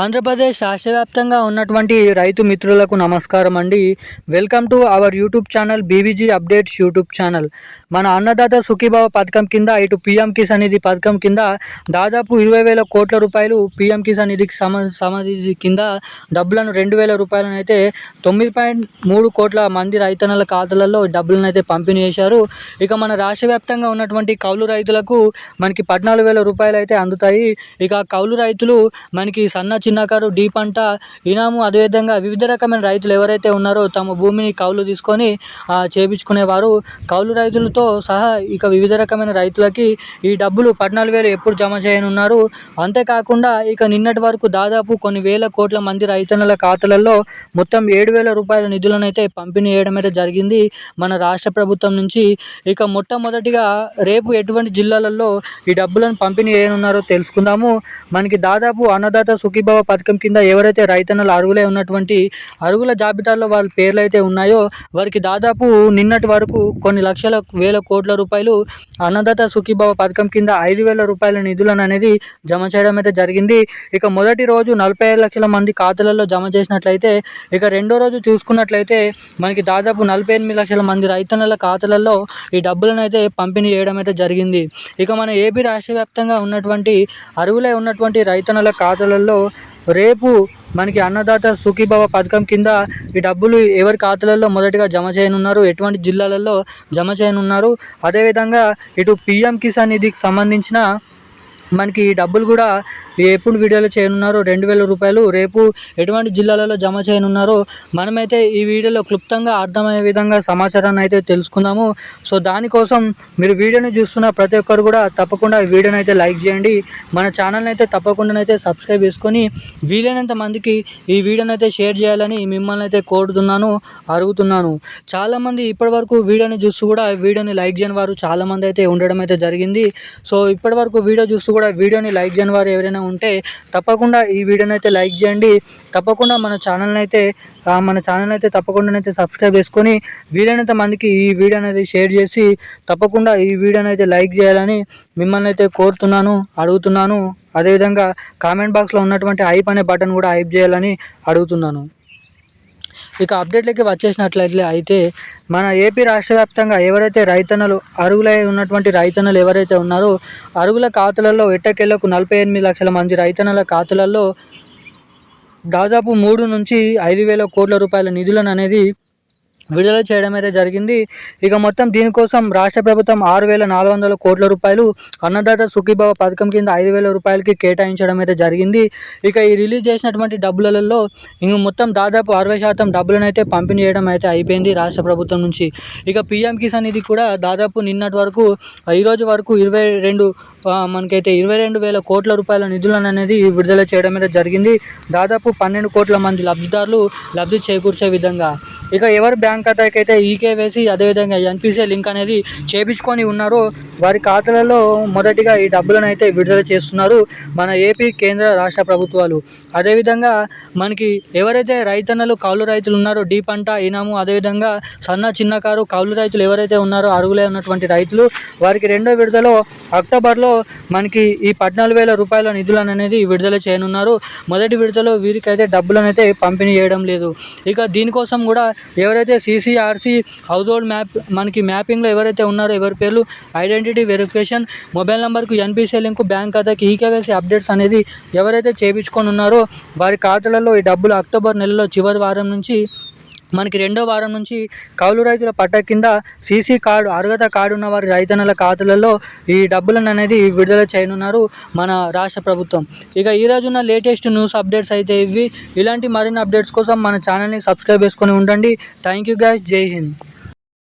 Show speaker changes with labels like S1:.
S1: ఆంధ్రప్రదేశ్ రాష్ట్ర వ్యాప్తంగా ఉన్నటువంటి రైతు మిత్రులకు నమస్కారం అండి. Welcome to our YouTube channel BVG updates YouTube channel. మన అన్నదాత సుఖీభావ పథకం కింద ఇటు పిఎం కిసాన్ నిధి పథకం కింద దాదాపు ఇరవై వేల కోట్ల రూపాయలు పిఎం కిసాన్ నిధికి సమ సమాధి కింద డబ్బులను రెండు వేల రూపాయలను అయితే తొమ్మిది పాయింట్ మూడు కోట్ల మంది రైతన్నల ఖాతాలలో డబ్బులను అయితే పంపిణీ చేశారు. ఇక మన రాష్ట్ర వ్యాప్తంగా ఉన్నటువంటి కౌలు రైతులకు మనకి పద్నాలుగు వేల రూపాయలు అయితే అందుతాయి. ఇక కౌలు రైతులు మనకి సన్న చిన్నకారు డీ పంట ఇనాము అదేవిధంగా వివిధ రకమైన రైతులు ఎవరైతే ఉన్నారో తమ భూమిని కౌలు తీసుకొని చేపించుకునేవారు. కౌలు రైతులతో సహా ఇక వివిధ రకమైన రైతులకి ఈ డబ్బులు పద్నాలుగు వేలు ఎప్పుడు జమ చేయనున్నారు. అంతేకాకుండా ఇక నిన్నటి వరకు దాదాపు కొన్ని వేల కోట్ల మంది రైతన్నల ఖాతాలలో మొత్తం ఏడు వేల రూపాయల నిధులను అయితే పంపిణీ చేయడం అయితే జరిగింది. మన రాష్ట్ర ప్రభుత్వం నుంచి ఇక మొట్టమొదటిగా రేపు ఎటువంటి జిల్లాలలో ఈ డబ్బులను పంపిణీ చేయనున్నారో తెలుసుకుందాము. మనకి దాదాపు అన్నదాత సుఖీభావ పథకం కింద ఎవరైతే రైతన్నలు అరుగులే ఉన్నటువంటి అరుగుల జాబితాలో వాళ్ళ పేర్లు అయితే ఉన్నాయో వారికి దాదాపు నిన్నటి వరకు కొన్ని లక్షల వేల కోట్ల రూపాయలు అన్నదాత సుఖీభావ పథకం కింద ఐదు వేల రూపాయల నిధులను అనేది జమ చేయడం అయితే జరిగింది. ఇక మొదటి రోజు నలభై ఐదు లక్షల మంది ఖాతాలలో జమ చేసినట్లయితే ఇక రెండో రోజు చూసుకున్నట్లయితే మనకి దాదాపు నలభై ఎనిమిది లక్షల మంది రైతన్నల ఖాతాలలో ఈ డబ్బులను అయితే పంపిణీ చేయడం అయితే జరిగింది. ఇక మన ఏపీ రాష్ట్ర వ్యాప్తంగా ఉన్నటువంటి అరువులే ఉన్నటువంటి రైతన్నల ఖాతాలలో రేపు మనకి అన్నదాత సుఖీభావ పథకం కింద ఈ డబ్బులు ఎవరి ఖాతాలలో మొదటగా జమ చేయనున్నారు? ఎటువంటి జిల్లాలలో జమ చేయనున్నారు? అదేవిధంగా ఇటు పిఎం కిసాన్ నిధికి సంబంధించిన మనకి ఈ డబ్బులు కూడా ఎప్పుడు వీడియోలో చేయనున్నారో రెండు వేల రూపాయలు రేపు ఎటువంటి జిల్లాలలో జమ చేయనున్నారో మనమైతే ఈ వీడియోలో క్లుప్తంగా అర్థమయ్యే విధంగా సమాచారాన్ని అయితే తెలుసుకుందాము. సో దానికోసం మీరు వీడియోని చూస్తున్న ప్రతి ఒక్కరు కూడా తప్పకుండా ఈ వీడియోని అయితే లైక్ చేయండి. మన ఛానల్ని అయితే తప్పకుండా అయితే సబ్స్క్రైబ్ చేసుకొని వీలైనంత మందికి ఈ వీడియోని అయితే షేర్ చేయాలని మిమ్మల్ని అయితే కోరుతున్నాను అడుగుతున్నాను. చాలామంది ఇప్పటివరకు వీడియోని చూస్తూ కూడా వీడియోని లైక్ చేయని వారు చాలామంది అయితే ఉండడం అయితే జరిగింది. సో ఇప్పటివరకు వీడియో చూస్తూ కూడా వీడియోని లైక్ చేయని వారు ఎవరైనా ఉంటే తప్పకుండా ఈ వీడియోని అయితే లైక్ చేయండి. తప్పకుండా మన ఛానల్ని అయితే మన ఛానల్ అయితే తప్పకుండా అయితే సబ్స్క్రైబ్ చేసుకొని వీలైనంత మందికి ఈ వీడియో అనేది షేర్ చేసి తప్పకుండా ఈ వీడియోని అయితే లైక్ చేయాలని మిమ్మల్ని అయితే కోరుతున్నాను అడుగుతున్నాను. అదేవిధంగా కామెంట్ బాక్స్లో ఉన్నటువంటి హైప్ అనే బటన్ కూడా హైప్ చేయాలని అడుగుతున్నాను. ఇక అప్డేట్లకి వచ్చేసినట్లయితే అయితే మన ఏపీ రాష్ట్ర వ్యాప్తంగా ఎవరైతే రైతన్నలు అరుగులై ఉన్నటువంటి రైతన్నలు ఎవరైతే ఉన్నారో అరుగుల ఖాతాలలో ఎట్టకేలకు నలభై ఎనిమిది లక్షల మంది రైతన్నల ఖాతాలలో దాదాపు మూడు నుంచి ఐదు వేల కోట్ల రూపాయల నిధులను అనేది విడుదల చేయడం అయితే జరిగింది. ఇక మొత్తం దీనికోసం రాష్ట్ర ప్రభుత్వం ఆరు వేల నాలుగు వందల కోట్ల రూపాయలు అన్నదాత సుఖీభావ పథకం కింద ఐదు వేల రూపాయలకి కేటాయించడం అయితే జరిగింది. ఇక ఈ రిలీజ్ చేసినటువంటి డబ్బులలో ఇంక మొత్తం దాదాపు అరవై శాతం డబ్బులను అయితే పంపిణీ చేయడం అయితే అయిపోయింది రాష్ట్ర ప్రభుత్వం నుంచి. ఇక పిఎం కిసాన్ ఇది కూడా దాదాపు నిన్నటి వరకు ఈ రోజు వరకు ఇరవై రెండు మనకైతే ఇరవై రెండు వేల కోట్ల రూపాయల నిధులను అనేది విడుదల చేయడం అయితే జరిగింది. దాదాపు పన్నెండు కోట్ల మంది లబ్ధిదారులు లబ్ధి చేకూర్చే విధంగా ఇక ఎవరి బ్యాంక్ ఖాతాకి అయితే ఈకేవైసీ అదేవిధంగా ఎన్పిసిఐ లింక్ అనేది చేపించుకొని ఉన్నారో వారి ఖాతాలలో మొదటిగా ఈ డబ్బులను అయితే విడుదల చేస్తున్నారు మన ఏపీ కేంద్ర రాష్ట్ర ప్రభుత్వాలు. అదేవిధంగా మనకి ఎవరైతే రైతన్నలు కౌలు రైతులు ఉన్నారో డీ పంట ఇనాము అదేవిధంగా సన్న చిన్నకారు కౌలు రైతులు ఎవరైతే ఉన్నారో అరుగులే ఉన్నటువంటి రైతులు వారికి రెండో విడుదలలో అక్టోబర్లో మనకి ఈ పద్నాలుగు వేల రూపాయల నిధులను అనేది విడుదల చేయనున్నారు. మొదటి విడుదలలో వీరికైతే డబ్బులను అయితే పంపిణీ చేయడం లేదు. ఇక దీనికోసం కూడా ఎవరైతే సీసీఆర్సీ హౌస్ హోల్డ్ మ్యాప్ మనకి మ్యాపింగ్లో ఎవరైతే ఉన్నారో ఎవరి పేర్లు ఐడెంటిటీ వెరిఫికేషన్ మొబైల్ నెంబర్కు ఎన్పిసి లింక్ బ్యాంక్ ఖాతాకి ఈకేవైసీ అప్డేట్స్ అనేది ఎవరైతే చేయించుకొని ఉన్నారో వారి ఖాతాలలో ఈ డబ్బులు అక్టోబర్ నెలలో చివరి వారం నుంచి మనకి రెండో వారం నుంచి కౌలు రైతుల పట్ట కింద సీసీ కార్డు అర్హత కార్డు ఉన్న వారి రైతన్నల ఖాతాలలో ఈ డబ్బులను అనేది విడుదల చేయనున్నారు మన రాష్ట్ర ప్రభుత్వం. ఇక ఈ రోజున ఉన్న లేటెస్ట్ న్యూస్ అప్డేట్స్ అయితే ఇవి. ఇలాంటి మరిన్ని అప్డేట్స్ కోసం మన ఛానల్ని సబ్స్క్రైబ్ చేసుకొని ఉండండి. థ్యాంక్ యూ గైస్ జై హింద్.